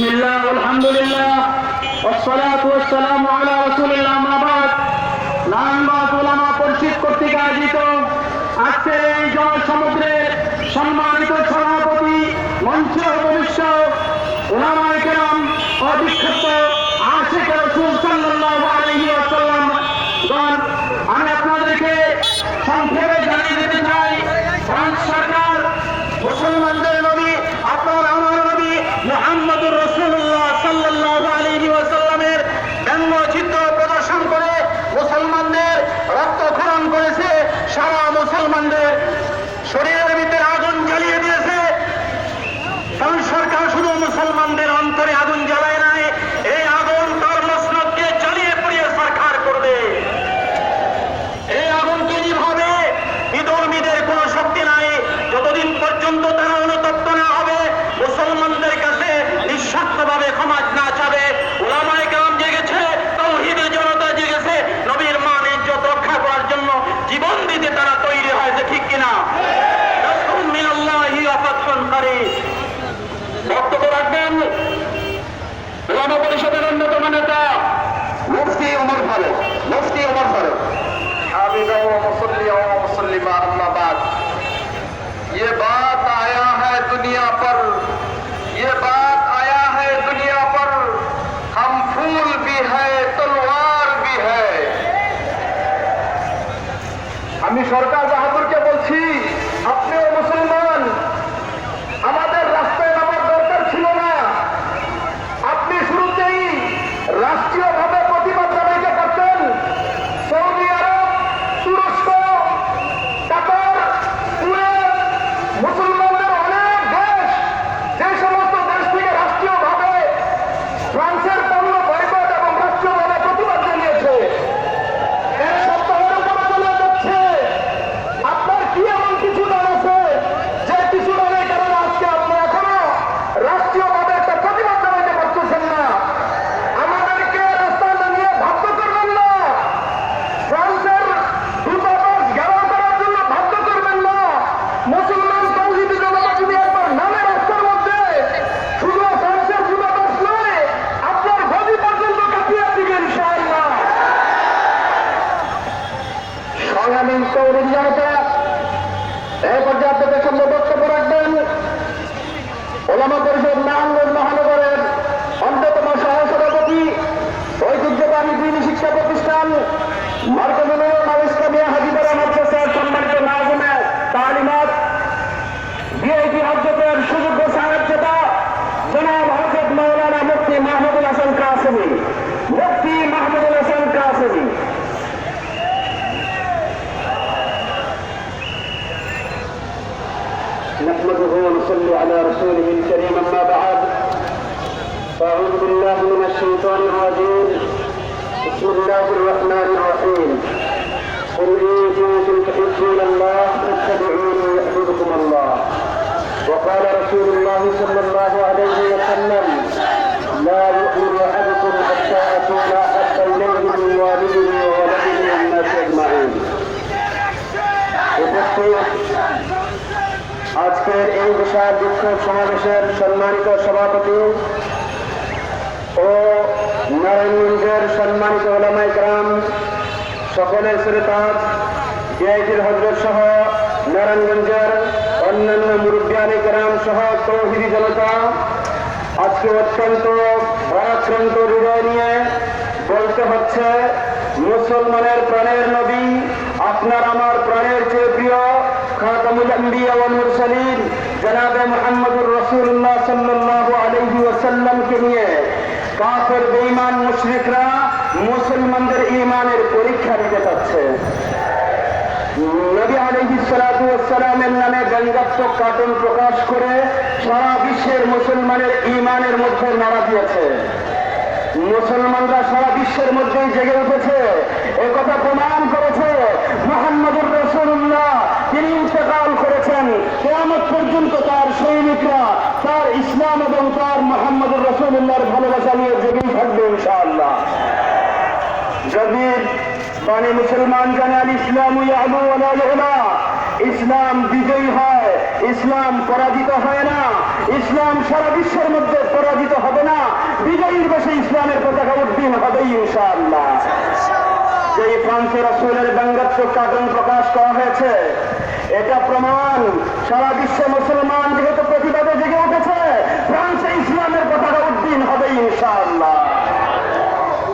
بسم الله والحمد لله والصلاة والسلام على رسول الله ما بعد নারায়ণবাদ ওলামা পরিষদ কর্তৃক আয়োজিত আজকের এই জনসমুদ্রের সম্মানিত সভাপতি মঞ্চ ভবিষ্যৎ ওলামায় কেরাম অধিক্ষা সরকার ওলামা পরিষদ ورسوله الكريم أما بعد فأعوذ بالله من الشيطان الرجيم. بسم الله الرحمن الرحيم. قل إن كنتم تحبون الله فاتبعوني يحببكم الله. وقال رسول الله صلى الله عليه وسلم لا আজকের এই বিশাল বিক্ষোভ সমাবেশের সম্মানিত সভাপতি ও নারায়ণগঞ্জের সম্মানিত ওলামাই গ্রাম সকলের শ্রীতাজ ডিআইটির হজরত সহ নারায়ণগঞ্জের অন্যান্য মুরব্বিয়ানি গ্রাম সহ তৌহিদি জনতা, আজকে অত্যন্ত ভারাক্রান্ত হৃদয় নিয়ে বলতে হচ্ছে, মুসলমানের প্রাণের নবী, আপনার আমার প্রাণের চেয়ে প্রিয় الأنبياء والمرسلين. جناب محمد الله صلى الله عليه وسلم মুসলমানদের ঈমানের পরীক্ষা নিতে চাচ্ছে নামে ব্যঙ্গাত্মক কার্টুন প্রকাশ করে সারা বিশ্বের মুসলমানের ইমানের মধ্যে নাড়া দিয়েছে। মুসলমানরা সারা বিশ্বের মধ্যেই জেগে উঠেছে। একথা প্রমাণ করেছে মোহাম্মদুর পর্যন্ত তার সৈনিকরা, তার ইসলাম এবং তার মোহাম্মদুর রসুল্লাহর ভালোবাসা নিয়ে জেগেই থাকবে ইনশাআল্লাহ যদি বাণী মুসলমান জানে আল ইসলাম। ইসলাম বিজয়ী হয়, ইসলাম পরাজিত হয় না, ইসলাম সারা বিশ্বের মধ্যে পরাজিত হবে না, বিজয়ীর বেশি ইসলামের পতাকা উদ্দিন হবে ইনশাআল্লাহ যেই ফ্রান্সের রাসূলের ব্যঙ্গাত্মক কার্টুন প্রকাশ করা হয়েছে এটা প্রমাণ সারা বিশ্বে মুসলমান